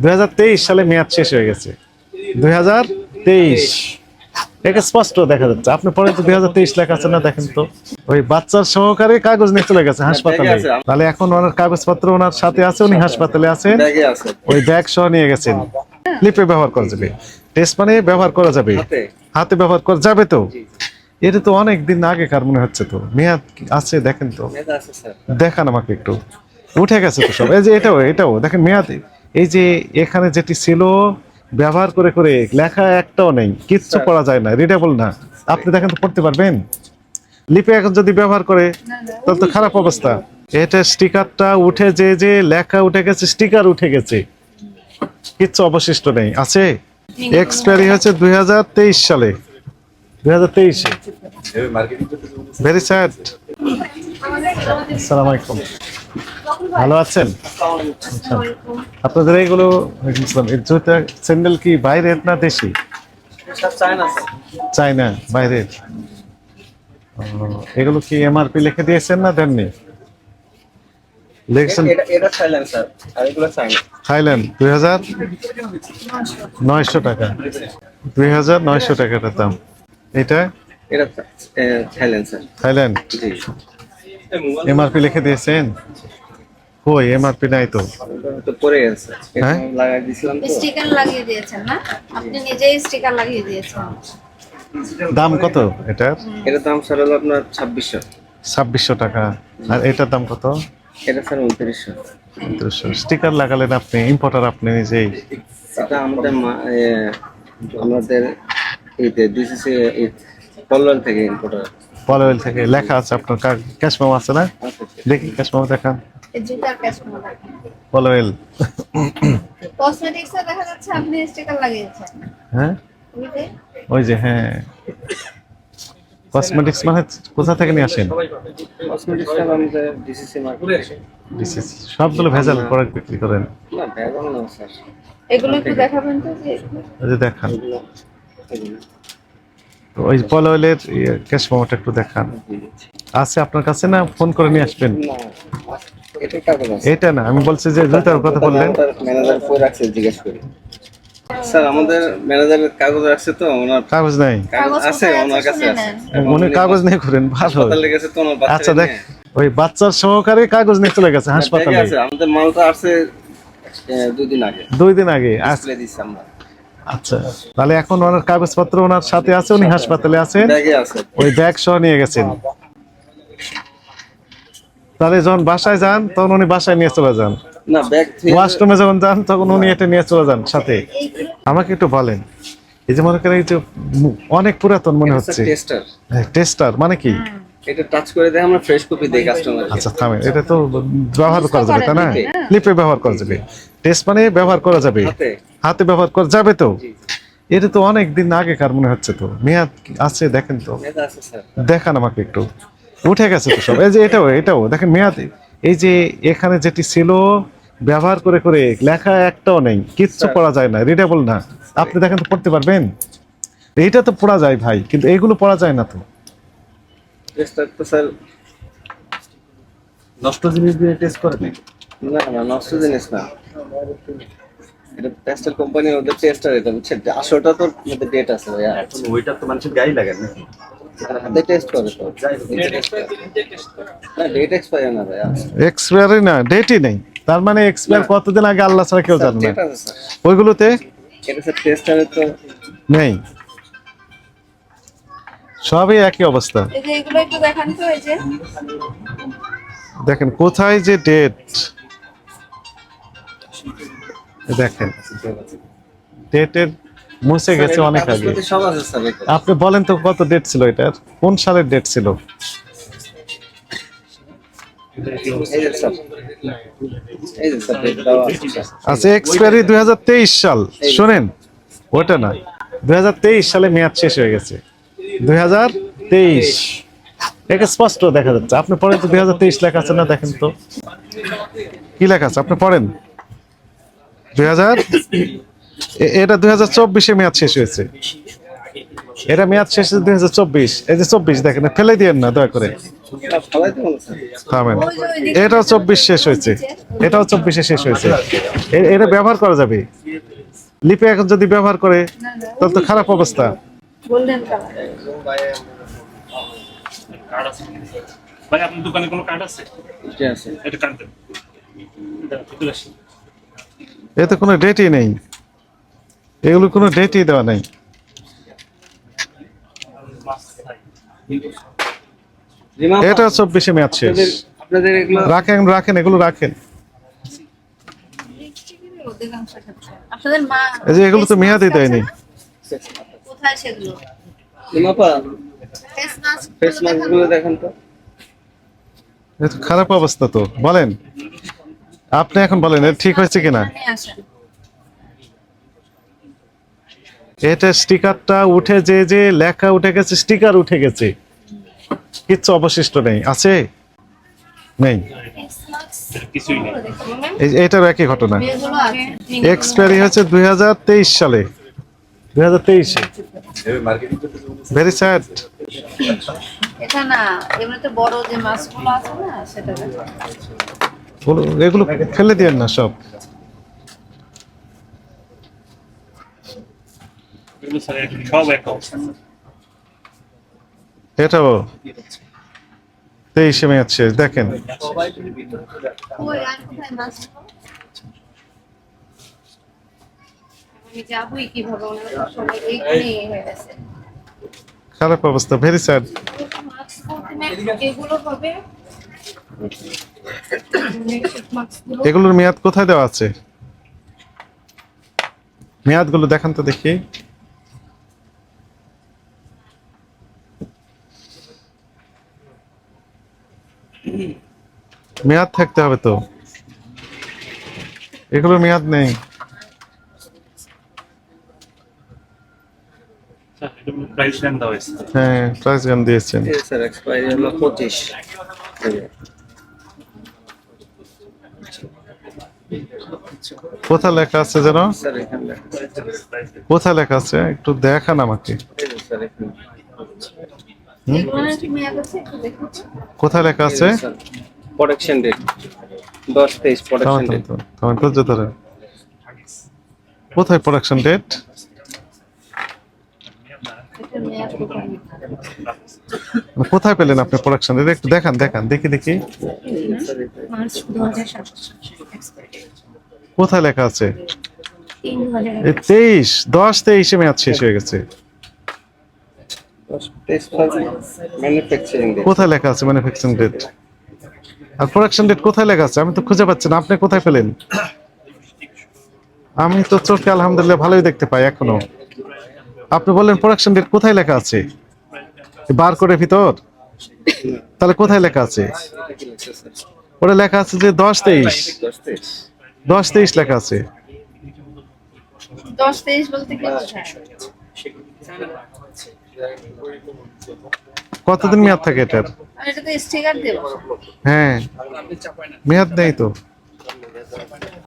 দুই হাজার তেইশ সালে মেয়াদ শেষ হয়ে গেছে। দুই হাজার তেইশ। এটা স্পষ্ট দেখা যাচ্ছে। আপনি পরে তো দুই হাজার তেইশ লেখা আছে না দেখেন তো। ওই বাচ্চার সহকারে কাগজ নিয়ে চলে গেছে হাসপাতালে। তাহলে এখন ওনার কাগজপত্র ওনার সাথে আছে উনি হাসপাতালে আছেন আছে। ওই ব্যাগ সহ নিয়ে গেছেন। লিপে ব্যবহার করা যাবে। টেস্ট মানে ব্যবহার করা যাবে। হাতে। ব্যবহার করা যাবে তো। এটা তো অনেক দিন আগেকার মনে হচ্ছে তো। মেয়াদ আছে দেখেন তো। দেখান আমাকে একটু। উঠে গেছে তো সব। এই যে এটাও এটাও দেখেন মেয়াদ। এই যে এখানে যেটি ছিল ব্যবহার করে করে লেখা একটাও নেই কিচ্ছু পড়া যায় না রিডেবল না। আপনি দেখেন তো পড়তে পারবেন? লিপে এখন যদি ব্যবহার করে তাহলে তো খারাপ অবস্থা। এটা স্টিকারটা উঠে যে যে লেখা উঠে গেছে স্টিকার উঠে গেছে। কিচ্ছু অবশিষ্ট নেই। আছে? এক্সপায়ারি হচ্ছে দুই হাজার তেইশ সালে। দুই হাজার তেইশে। ভেরি স্যাড আসসালামু আলাইকুম। ভালো আছেন। আপনাদের এইগুলো জুতা স্যান্ডেল কি বাইরের না দেশি? চায়না। বাইরের এগুলো কি এমআরপি লিখে দিয়েছেন না দেননি? লিখেছেন থাইল্যান্ড দুই হাজার নয়শো টাকা। দুই হাজার নয়শো টাকাটার দাম। এটা? থাইল্যান্ড এমআরপি লিখে দিয়েছেন? কই এমআরপি নাই তো? তো পরে গেছে। এটা হ্যাঁ? লাগাই দিছিলাম তো। স্টিকার লাগিয়ে দিয়েছেন না? আপনি নিজেই স্টিকার লাগিয়ে দিয়েছেন। দাম কত এটার? এটার দাম স্যার হলো আপনার ছাব্বিশশো। ছাব্বিশশো টাকা। আর এটার দাম কত? এটা স্যার উনত্রিশশো। স্টিকার লাগালেন আপনি ইম্পোর্টার আপনি নিজেই? এটা আমাদের মা- এ, আমাদের এইতে ডিসিসি পল্লল থেকে ইম্পোর্টার পলওয়েল থেকে লেখা আছে আপনার ক্যাশ মেমো আছে না? দেখি ক্যাশ মেমো দেখান পলওয়েল কসমেটিক্সে দেখা। যাচ্ছে আপনি স্টিকার লাগিয়েছেন। হ্যাঁ? ওই যে। হ্যাঁ। কসমেটিক্স মানে কোথা থেকে নিয়ে আসেন? সবগুলো ভেজাল প্রোডাক্ট বিক্রি করেন। এগুলো একটু দেখাবেন তো ওই যে দেখান। ওই পলওয়েলের ক্যাশ মেমোটা একটু দেখান। আছে আপনার কাছে না? ফোন করে নিয়ে আসবেন। না এটা আছে? না আমি বলছি যে জুতার কথা বললেন। ম্যানেজার কই রাখছে জিজ্ঞেস করি। স্যার আমাদের ম্যানেজারের কাগজ রাখছে তো ওনার কাগজ নাই। আছে ওনার কাছে আছে। মনে কাগজ নিয়ে ঘুরেন ভালো। হাসপাতালে গেছে তো ওনার আচ্ছা দেখ ওই বাচ্চার সহকারে কাগজ নিয়ে চলে গেছে হাসপাতালে। আছে আমাদের মালটা আসছে দুই দিন আগে। দুই দিন আগে আজ- ডিসপ্লে দিচ্ছি আমরা। আচ্ছা। তাহলে এখন ওনার কাগজপত্র ওনার সাথে আছে উনি হাসপাতালে আছেন ওই ব্যাগ সহ নিয়ে গেছেন। তাহলে যখন বাসায় যান তখন উনি বাসায় নিয়ে চলে যান। না ওয়াশরুমে যখন যান তখন উনি এটা নিয়ে চলে যান সাথে। আমাকে একটু বলেন এই যে মনে করেন এই যে অনেক পুরাতন মনে হচ্ছে। টেস্টার টেস্টার মানে কি? এটা টাচ করে দেয় আমরা ফ্রেশ কপি দেই কাস্টমার আচ্ছা থামেন এটা তো ব্যবহার করা যাবে তাই না? লিপে। লিপে ব্যবহার করা যাবে। টেস্ট মানে ব্যবহার করা যাবে। হাতে ব্যবহার করা যাবে তো? এটা তো অনেক দিন আগেকার মনে হচ্ছে তো। মেয়াদ আছে? দেখেন তো। দেখান আমাকে একটু। উঠে গেছে তো সব। এই যে এটাও এটাও দেখেন মেয়াদ। এই যে এখানে যেটি ছিল ব্যবহার করে করে লেখা একটাও নেই। কিচ্ছু পড়া যায় না। রিডেবল না। আপনি দেখেন তো পড়তে পারবেন? এইটা তো পড়া যায় ভাই কিন্তু এগুলো পড়া যায় না তো। স্যার নষ্ট জিনিস দিয়ে টেস্ট করে না না নষ্ট জিনিস না। এটা কোম্পানি ওদের টেস্টার এটা বুঝছেন? আসলটা তো মধ্যে ডেট আছে ভাইয়া। ওইটা তো মানুষের গায়ে লাগে নাকি? হাতে টেস্ট করে তো। না ডেট এক্সপায়ার না ভাইয়া। এক্সপায়ারি না ডেটই নেই। তার মানে এক্সপায়ার কতদিন আগে আল্লাহ ছাড়া কেউ জানে না। ওইগুলোতে? এটা স্যার টেস্টারে তো নেই। সবই একই অবস্থা। এই যে এগুলো একটু দেখান তো এই যে। দেখেন কোথায় যে ডেট দেখেন ডেটের মুছে গেছে অনেক আগে। আপনি বলেন তো কত ডেট ছিল এটার? কোন সালের ডেট ছিল। আচ্ছা এক্সপায়ারি দুই সাল। শোনেন ওটা না। দুই হাজার তেইশ সালে মেয়াদ শেষ হয়ে গেছে। দুই এটা স্পষ্ট দেখা যাচ্ছে। আপনি পড়েন তো দুই হাজার তেইশ লেখা আছে না দেখেন তো। কি লেখা আছে? আপনি পড়েন। দুই হাজার? এটা দুই হাজার চব্বিশে মেয়াদ শেষ হয়েছে। এটা মেয়াদ শেষ দুই হাজার চব্বিশ। এই যে চব্বিশ দেখেন ফেলে দিয়েন না দয়া করে। থামেন। এটাও চব্বিশ শেষ হয়েছে। এটাও চব্বিশে শেষ হয়েছে। এটা ব্যবহার করা যাবে। লিপে এখন যদি ব্যবহার করে তাহলে তো খারাপ অবস্থা। ভাই আপনার দোকানে কোনো কার্ড আছে? আছে এটা কার্ড দেন। এতে কোনো ডেটই নেই। এগুলো কোনো ডেটই দেওয়া নেই। এটা চব্বিশে মেয়াদ শেষ। আপনাদের আপনাদের এগুলো রাখেন রাখেন এগুলো রাখেন। এই যে এগুলো তো মেয়াদই দেয়নি। কোথায় সেগুলো? ফেস মাস্কগুলো দেখেন। তো খারাপ অবস্থা তো বলেন। আপনি এখন বলেন এটা ঠিক হয়েছে কিনা? এটা স্টিকারটা উঠে যে যে লেখা উঠে গেছে স্টিকার উঠে গেছে। কিচ্ছু অবশিষ্ট নেই। আছে? নেই। ফেস মাস্ক কিছুই নেই এই এটার একই ঘটনা এক্সপায়ারি হচ্ছে দুই হাজার তেইশ সালে। দুই হাজার তেইশে ভেরি স্যাড এটা না এমনিতে বড় যে মাছগুলো আছে না সেটা দেখো। এগুলো ফেলে দিয়েন না সব। এটাও তেইশে মেয়াদ শেষ দেখেন। খারাপ অবস্থা ভেরি স্যাড এগুলো হবে এগুলোর মেয়াদ কোথায় দেওয়া আছে? মেয়াদগুলো দেখান তো দেখি। মেয়াদ থাকতে হবে তো। এগুলোর মেয়াদ নেই। হ্যাঁ প্রাইস গান দিয়েছেন জি স্যার এক্সপায়ারি হলো পঁচিশ কোথায় লেখা আছে যেন। কোথায় লেখা আছে? একটু দেখান আমাকে। কোথায় লেখা আছে? Production date production date. কোথায় প্রোডাকশন ডেট কোথায় কোথায় পেলেন আপনি প্রোডাকশন ডেট একটু দেখান দেখান দেখি দেখি। মার্চ কোথায় লেখা আছে? তেইশ দশ তেইশে মেয়াদ শেষ হয়ে গেছে। কোথায় লেখা আছে ম্যানুফ্যাকচারিং ডেট আর প্রোডাকশন ডেট কোথায় লেখা আছে? আমি তো খুঁজে পাচ্ছি না। আপনি কোথায় পেলেন? আমি তো চোখে আলহামদুলিল্লাহ ভালোই দেখতে পাই এখনও। আপনি বললেন প্রোডাকশন ডেট কোথায় লেখা আছে? বার করে ভিতর? তাহলে কোথায় লেখা আছে? ওটা লেখা আছে যে দশ তেইশ। দশ তেইশ লেখা আছে। দশ তেইশ বলতে কতদিন মেয়াদ থাকে এটার? হ্যাঁ। মেয়াদ নেই তো।